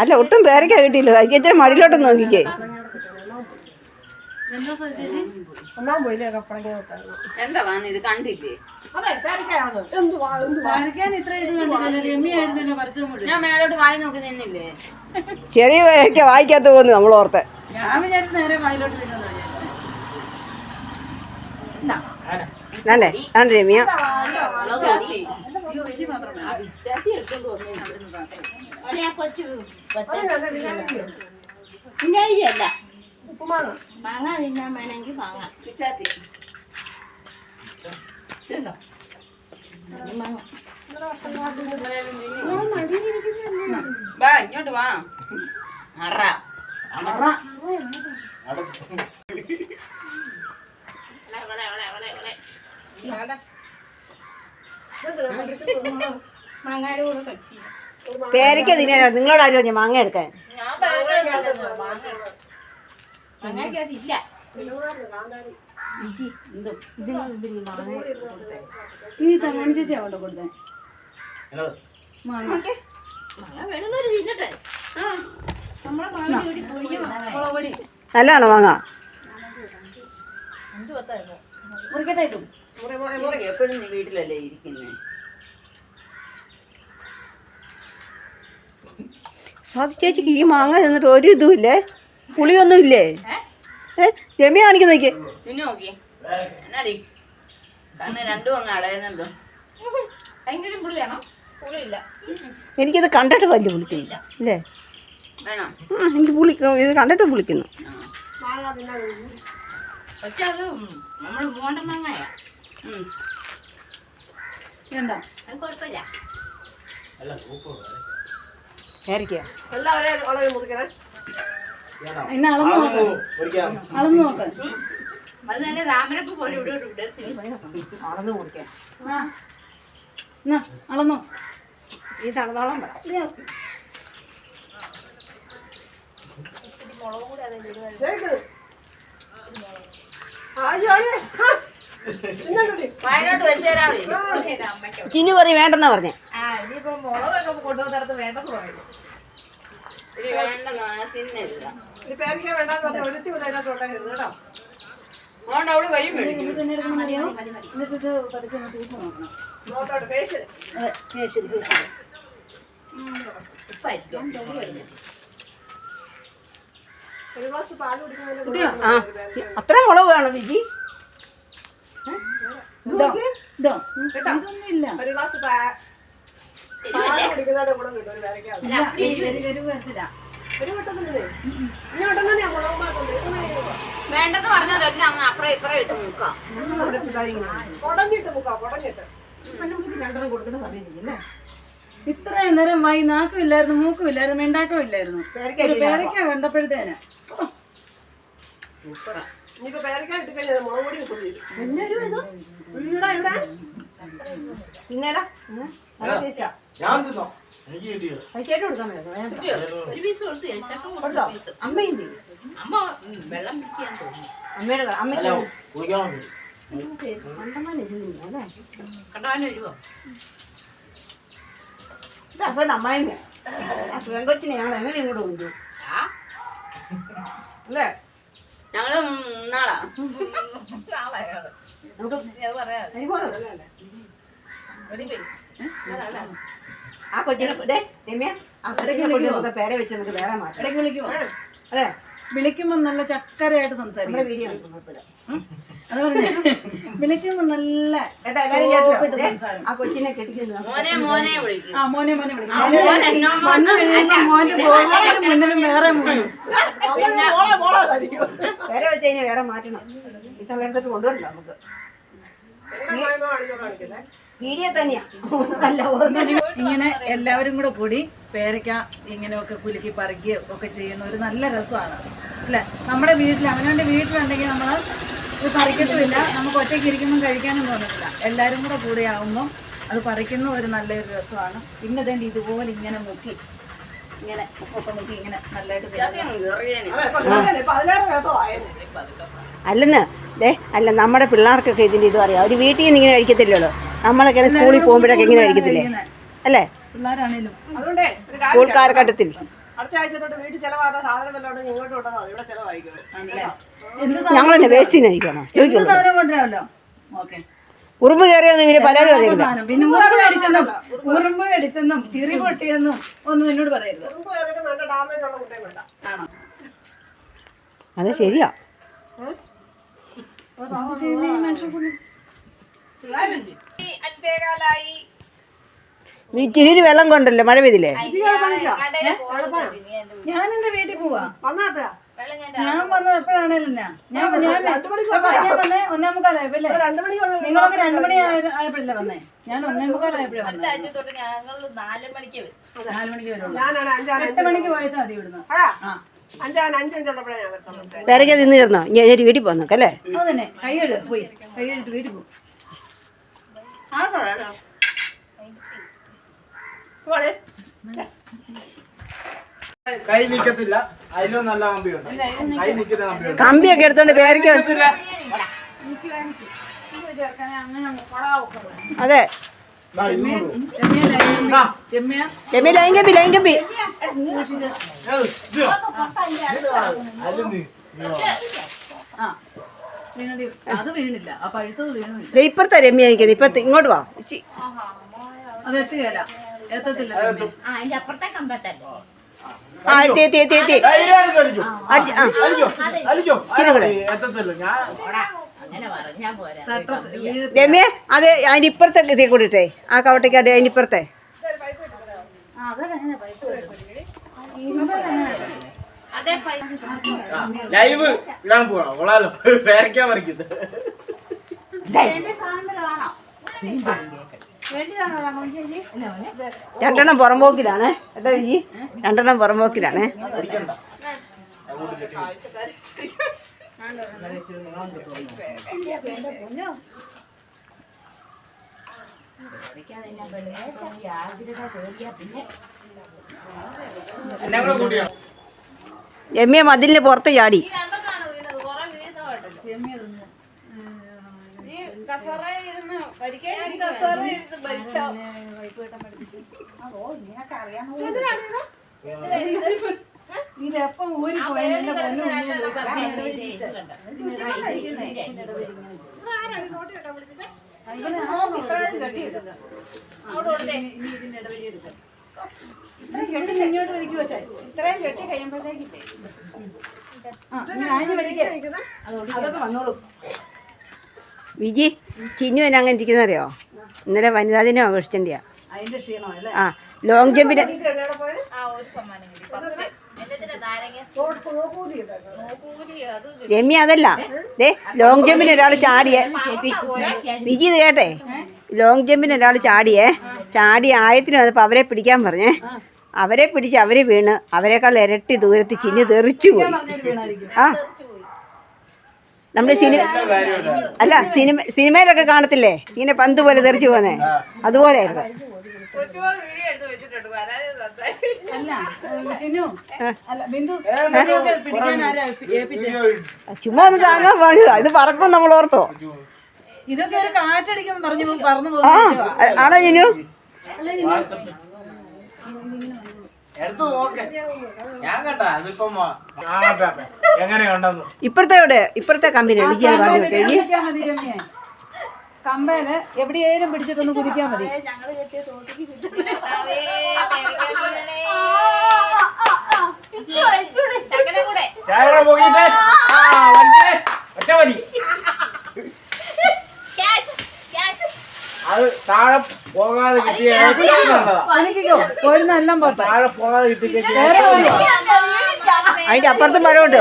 അല്ല ഒട്ടും പേരയ്ക്ക കിട്ടിയില്ല. ചേച്ചിയുടെ മടിയിലോട്ടൊന്ന് നോക്കിക്കേ. ഇത് കണ്ടില്ലേ? ഞാൻ മേലോട്ട് വായി നോക്കി നിന്നില്ലേ? ചെറിയ പേരയ്ക്ക വായിക്കാത്ത പോകുന്നു നമ്മൾ ഓർത്ത്. ഞാൻ വിചാരിച്ചു നേരെ വായിലോട്ട് നിന്നത് അല്ലേ ആണ് രമ്യ. വലിയ പാത്രം പിന്നെയല്ല ഉപ്പുമാങ്ങ. മാങ്ങ തിന്നാൻ വേണമെങ്കിൽ വാങ്ങാം പിച്ചാത്തി ഇതുണ്ടോ? മാങ്ങ. വാ ഇങ്ങോട്ട് വാ. അറ. അറ. മാങ്ങാരുടെ കഴിച്ചില്ല പേരയ്ക്ക തിന്നാനോ? നിങ്ങളോട് ആരും ഞാൻ മാങ്ങ എടുക്കാൻ. ഈ തങ്ങണി ചേച്ചി അവിടെ കൊടുത്തേ. മാങ്ങ. നല്ലതാണോ മാങ്ങ? മുറിക്കട്ടെ ഇതും. മുറി മുറി മുറി. എപ്പോഴും നീ വീട്ടിലല്ലേ ഇരിക്കുന്നേ? സ്വാതി ചേച്ചിക്ക് ഈ മാങ്ങ തന്നിട്ട് ഒരു ഇതും ഇല്ലേ? പുളിയൊന്നും ഇല്ലേ? ഏ? രമ്യ കാണിക്ക് നോക്കിയേ എനിക്കിത് കണ്ടിട്ട് വലിയ പുളിക്കുന്നു. അല്ലേ എനിക്ക് പുളിക്കും ഇത് കണ്ടിട്ട് പുളിക്കുന്നു. മാങ്ങ അളന്ന് നോക്ക്. അളന്ന് നോക്ക് ഉം. അത് തന്നെ രാമനപ്പ് പോലെ ഇവിടെ അളന്ന് ഈ പറ. ചിന്നു പറയും വേണ്ടെന്നാ പറഞ്ഞേ. ഇത് വേണ്ടെന്ന് തിന്നരുത് ഇനി പേരക്ക വേണ്ടാന്ന് കേട്ടോ. അതുകൊണ്ട് അവൾ മേടിക്കും. ശരി ഒരു ഗ്ലാസ് പാൽ കുടിക്കുന്നതിന് കുട്ടിയോ? ആ. അത്ര മുളക് വേണം വിജി? ഇതോ ഇതോ ഉം, ഇതൊന്നും ഇല്ല ഒരു ഗ്ലാസ് വേണ്ടെന്ന് പറഞ്ഞാൽ അങ്ങ് അപ്പുറം ഇപ്പുറം ഇട്ട് ഉടഞ്ഞിട്ട് മുക്കാം ഉടഞ്ഞിട്ട് രണ്ടെണ്ണം കൊടുക്കുന്ന സമയത്തില്ലേ ഇത്രയും നേരം വായി നാക്കും ഇല്ലായിരുന്നു മൂക്കും ഇല്ലായിരുന്നു മിണ്ടാട്ടവും ഇല്ലായിരുന്നു. പേരയ്ക്ക കണ്ടപ്പോഴത്തേന്. ഇനിയിപ്പോ ഞാൻ തിന്നോ? എനിക്ക് കിട്ടിയത് ചേട്ടൻ കൊടുക്കാൻ വേണ്ട. ഒരു പീസ് കൊടുത്തു. ചേട്ടൻ കൊടുത്തോ കൊടുത്ത? പീസ് അമ്മയും ചെയ്യും? അമ്മ വെള്ളം പിടിക്കാൻ തോന്നുന്നു അമ്മയുടെ ക- അമ്മയ്ക്ക് അല്ല കുളിക്കാൻ വന്നു? കണ്ടമാനം എരിവില്ല, അല്ലേ? കണ്ടവാൻ വരുമോ ഇത് ആ പെങ്കൊച്ചിനെ ഞങ്ങൾ എങ്ങനെ ഇങ്ങോട്ട് കൊണ്ടുപോകും ആ? അല്ലേ? ഞങ്ങൾ നാളാ നമുക്ക് അത് പറയാ കഴിക്കോളൂ. ഒരു പീസ് ആ കൊച്ചിനെ ദേ, രമ്യ ആ കൊച്ചിനെ കൊണ്ട് നമുക്ക് പേരെ വെച്ച് നമുക്ക് വേറെ മാറ്റാം. ഇടയ്ക്ക് വിളിക്കുമോ അല്ലേ വിളിക്കുമ്പോൾ നല്ല ചക്കരയായിട്ട് നമ്മുടെ സംസാരിക്കും വീഡിയോ എടുക്കും, കുഴപ്പമില്ല. അത് പറഞ്ഞു വിളിക്കുമ്പോൾ നല്ല കേട്ടോ. കേട്ടോ ദേ, ആ കൊച്ചിനെ കെട്ടിക്കുന്നു മോനെ മോനെ വിളിക്കും. ആ മോനെ മോനെ വിളിക്കും. മോനെ, എന്നോ മോന്റെ മുന്നിലും വേറെ മോനും. വെച്ച് കഴിഞ്ഞാൽ വേറെ മാറ്റണം. ഈ തള്ളെടുത്തിട്ട് കൊണ്ടുവരില്ല നമുക്ക്? വീഡിയോ തന്നെയാ. ഇങ്ങനെ എല്ലാവരും കൂടെ കൂടി പേരയ്ക്ക ഇങ്ങനെയൊക്കെ കുലുക്കി പറിക്കുക ഒക്കെ ചെയ്യുന്ന ഒരു നല്ല രസമാണ്. അല്ലേ? നമ്മുടെ വീട്ടിൽ അവനവന്റെ വീട്ടിലുണ്ടെങ്കിൽ നമ്മൾ ഇത് പറിക്കത്തുമില്ല. നമുക്ക് ഒറ്റയ്ക്ക് ഇരിക്കുമ്പോൾ കഴിക്കാനും തോന്നുന്നില്ല എല്ലാവരും കൂടെ കൂടെ ആകുമ്പം അത് പറിക്കുന്ന ഒരു നല്ലൊരു രസമാണ്. പിന്നെ തന്നെ ഇതുപോലെ ഇങ്ങനെ മുക്കി ഇങ്ങനെ മുക്കൊക്കെ മുക്കി ഇങ്ങനെ നല്ലതായിട്ട് അല്ലെന്ന് അല്ല നമ്മുടെ പിള്ളേർക്കൊക്കെ ഇതിന്റെ ഇത് അറിയാം അവർ വീട്ടിൽ നിന്ന് ഇങ്ങനെ കഴിക്കത്തില്ലല്ലോ. നമ്മളൊക്കെ സ്കൂളിൽ പോകുമ്പോഴൊക്കെ ഇങ്ങനെ കഴിക്കത്തില്ലേ അല്ലേ? സ്കൂൾ കാലഘട്ടത്തിൽ. ഞങ്ങൾ തന്നെ ചോദിക്കുള്ളൂ. ഓക്കെ. ഉറുമ്പ് കയറിയെന്ന് പിന്നെ പരാതി പറയരുത്. സാധനം പിന്നെ ഉറുമ്പ് കടിച്ചെന്നും ഉറുമ്പ് കടിച്ചെന്നും ചിറി പൊട്ടിയെന്നും ഒന്നും എന്നോട് പറയരുത്. അത് ശരിയാ. അഞ്ചേകാലായി ഇച്ചിരി വെള്ളം കൊണ്ടല്ലോ മഴ പെയ്തില്ലേ? ഞാനെന്താ പോകുന്നത് വീട്ടിൽ. ഞാൻ എന്റെ വീട്ടിൽ. പോവാ. ഞാൻ ഞാൻ വന്നത് എപ്പോഴാണേലും ഞാൻ ഞാൻ ഞാൻ ഞാൻ വന്നേ ഒന്നേ മുക്കാലായപ്പോഴല്ലേ മണിക്ക് വന്ന് നിങ്ങളൊക്കെ രണ്ടു മണി ആയ- ആയപ്പോഴല്ലേ വന്നേ? ഞാൻ ഒന്നേ മുക്കാലായപ്പോഴേ നാല് മണിക്ക് വരും. എട്ട് മണിക്ക് പോയച്ചാൽ മതി ഇവിടുന്ന്. ആ. ഞാൻ പേരയ്ക്ക തിന്ന് ചേർന്നോ ഒരു വീട്ടിൽ പോന്നോക്കല്ലേ അല്ലേ? കൈ പോയി. കൈയ്യെടുത്ത് വീട്ടിൽ പോകും കൈ നിക്കത്തില്ല. അതിലും നല്ല കമ്പിയുണ്ട് കൈ നിക്കുന്ന കമ്പിയുണ്ട് കമ്പിയൊക്കെ എടുത്തോണ്ട് പേരക്ക്. അതെ. ചെമ്മി ലൈൻ കമ്പി ലൈൻ കമ്പി. ആ. അത് വീണില്ല. ആ പഴുത്തത് വീണില്ല ദേ ഇപ്പുറത്തെ രമ്യ നിൽക്കുന്നത് ഇപ്പത്തെ ഇങ്ങോട്ട് വാ. ഇച്ചി. അത് എത്തുകയല്ല എത്തത്തില്ല രമ്യ. ആ അതിന്റെ അപ്പുറത്തെ കമ്പത്തല്ലേ ആ എത്തി എത്തി എത്തി എത്തി. ധൈര്യമായിട്ട് കളിക്കും. അടി- ആ. കളിക്കോ കളിക്കോ ഇച്ചിരി കൂടെ. എത്തത്തില്ല. ഞാൻ അങ്ങനെ പറഞ്ഞാ പോരാ. തട്ട- വീഴ- രമ്യ അത് അതിന്റെ ഇപ്പുറത്തെ ഇതേ കൂടിട്ടെ ആ കവട്ടയ്ക്കാട് അതിനിപ്പുറത്തെ. ഇപ്പുറത്തെ ആ, അതൊക്കെ എങ്ങനെയാ പൈസ കൊടുക്കുന്നത്? അതെ പൈസ ലൈവ് ഇടാൻ പോകണം കൊള്ളാലോ പേരയ്ക്കാൻ പറിക്കുന്നത് രണ്ടെണ്ണം പുറമ്പോക്കിലാണ് കേട്ടോ ഈ രണ്ടെണ്ണം പുറമ്പോക്കിലാണ് പിന്നെ രമ്യ മതിലിന് പുറത്ത് ചാടി. ഇതെപ്പം ഊരി എന്റെ പൊന്നു. ഇനി ഇതിന്റെ ഇടവഴി എടുക്കാം. ഇത്രയും കെട്ടി ഇങ്ങോട്ട് വലിക്ക് വെച്ചേ. ഇത്രയും കെട്ടി കഴിയുമ്പോഴത്തേക്കില്ലേ? ആ ഇനി ആഞ്ഞു വലിക്കേ. അതൊക്കെ വന്നോളും. വിജി ചിന്നു എന്നെ അങ്ങനെ ഇരിക്കുന്ന അറിയോ ഇന്നലെ വനിതാ ദിനം അതിന്റെ അല്ലേ? ആ ലോങ് ജമ്പിന്. രമ്യ അതല്ല. ദേ ലോങ് ജമ്പിന് ഒരാൾ ചാടിയേ. വിജി ഇത് കേട്ടെ? ലോങ് ജമ്പിന് ഒരാൾ ചാടിയേ. ചാടി ആയത്തിന് വന്നപ്പോൾ അവരെ പിടിക്കാൻ പറഞ്ഞേ. അവരെ പിടിച്ച് അവർ വീണ്. അവരെക്കാൾ ഇരട്ടി ദൂരത്ത് ചിന്നു തെറിച്ചു പോയി. ആ. നമ്മുടെ സിനിമ അല്ല സിനിമ സിനിമയിലൊക്കെ കാണത്തില്ലേ? ഇങ്ങനെ പന്ത് പോലെ തെറിച്ചു പോന്നെ. അതുപോലെ ആയിരുന്നു വീഡിയോ എടുത്ത് വെച്ചിട്ടുണ്ട്. വരാതെ സംസാരിക്കും ചിന്നു. അല്ല ബിന്ദു ഇവരെയൊക്കെ പിടിക്കാൻ ആരാ ഏൽപ്പി- ഏൽപ്പിച്ചേ? ചുമ്മാ ഒന്ന് താങ്ങാൻ പറഞ്ഞതാ. ഇത് പറക്കും നമ്മൾ ഓർത്തോ ഇതൊക്കെ ഒരു കാറ്റടിക്കുമ്പോൾ പറഞ്ഞു ആണോ ചിന്നു? എങ്ങനെയുണ്ടെന്ന് ഇപ്പുറത്തെ എവിടെ? കമ്പനി വിജയ കമ്പേൽ എവിടെയേലും പിടിച്ചിട്ടൊന്ന് കുലിക്കാൻ മതി. ചക്കടെ കൂടെ ചായ കൂടെ പോകിട്ടെ ആ വലിച്ചേ ഒറ്റ വലി ക്യാച്ച് ക്യാച്ച് അത് താഴെ പോകാതെ കിട്ടിയ? പോട്ടെ. താഴെ പോകാതെ കിട്ടിയ? അതിന്റെ അപ്പുറത്തും മരമുണ്ട്.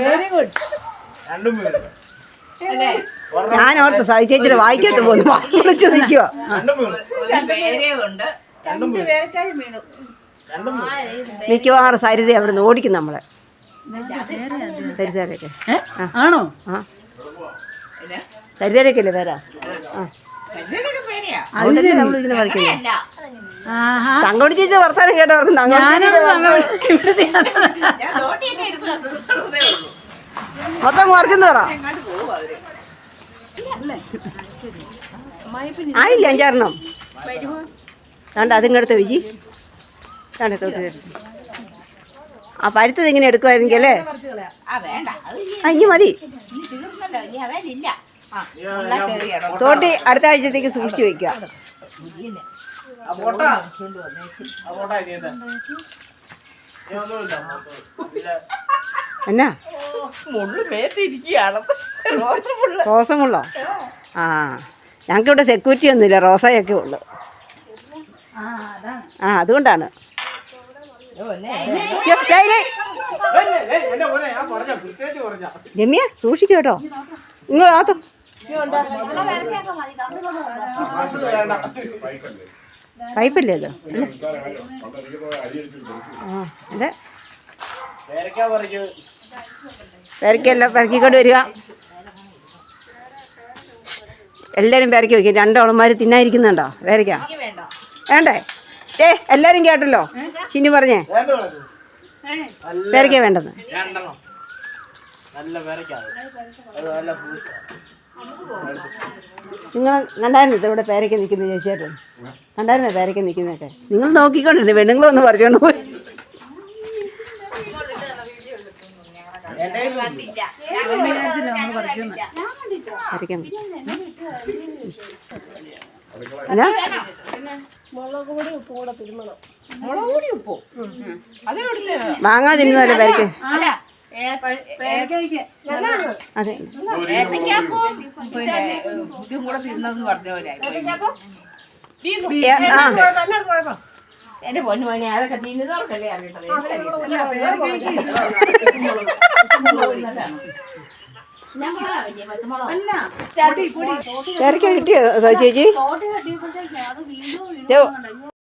വെരി ഗുഡ് രണ്ടും വീണ് ഞാൻ ഓർത്ത് സഹിച്ചേച്ചിട്ട് വായിക്കത്ത് പോലും വിളിച്ചു നിൽക്കുക മിക്കവാറും സരിത അവിടെ നിന്ന് ഓടിക്കും നമ്മളെ. സരിതാരൊക്കെ ആണോ? ആ. സരിതാരൊക്കെ അല്ലേ പേരാ? ആ. പറിക്കുന്നത് തങ്കോടി ചേച്ചി വർത്താനം കേട്ടവർക്ക് മൊത്തം കുറച്ചെന്ന് പറ. ആയില്ല അഞ്ചാറെണ്ണം. കണ്ട അതിങ്ങടുത്ത വിജി. തോട്ട് കയറി ആ പഴുത്തത് ഇങ്ങനെ എടുക്കുമായിരുന്നെങ്കിൽ അല്ലേ? ആ ഇനി മതി. തോട്ടി അടുത്ത ആഴ്ചത്തേക്ക് സൂക്ഷിച്ചു വെക്കുക. എന്നാ? റോസമുള്ളോ ആ ഞങ്ങൾക്കിവിടെ സെക്യൂരിറ്റി ഒന്നുമില്ല റോസയൊക്കെ ഉള്ളു. ആ അതാണ് ആ അതുകൊണ്ടാണ്. രമ്യ സൂക്ഷിക്കൂ കേട്ടോ. നിങ്ങൾ ആത്തോ പൈപ്പല്ലേ അത് ആ അതെ. പെരക്കെല്ലാം പെരക്കിക്കൊണ്ട് വരിക. എല്ലാവരും പെരക്കി വയ്ക്കും രണ്ടോളന്മാർ തിന്നായിരിക്കുന്നുണ്ടോ പേരക്ക? എനിക്ക് വേണ്ട. വേണ്ടേ? ഏ എല്ലാരും കേട്ടല്ലോ? ചിന്നി പറഞ്ഞേ. പേരക്ക വേണ്ടെന്ന്. നല്ല പേരക്കാ നല്ല നിങ്ങൾ കണ്ടായിരുന്നു ഇവിടെ പേരയ്ക്ക് നിൽക്കുന്നത് ചേച്ചിയായിട്ട്? കണ്ടായിരുന്നോ പേരയ്ക്ക് നിൽക്കുന്നതൊക്കെ? നിങ്ങൾ നോക്കിക്കൊണ്ടിരുന്നു പെണ്ണുങ്ങളൊന്ന് പറിച്ചോണ്ട് പോയി. മാങ്ങാ തിന്നുമല്ലോ പേരയ്ക്ക് അതെ. ഇതും കൂടെ തിന്നെന്ന് പറഞ്ഞ പോലെ എന്റെ പൊന്നു മോനെ അതൊക്കെ തിന്നു തുറക്കല്ലേ അറിയട്ടെ കിട്ടിയോ സ- ചേച്ചി?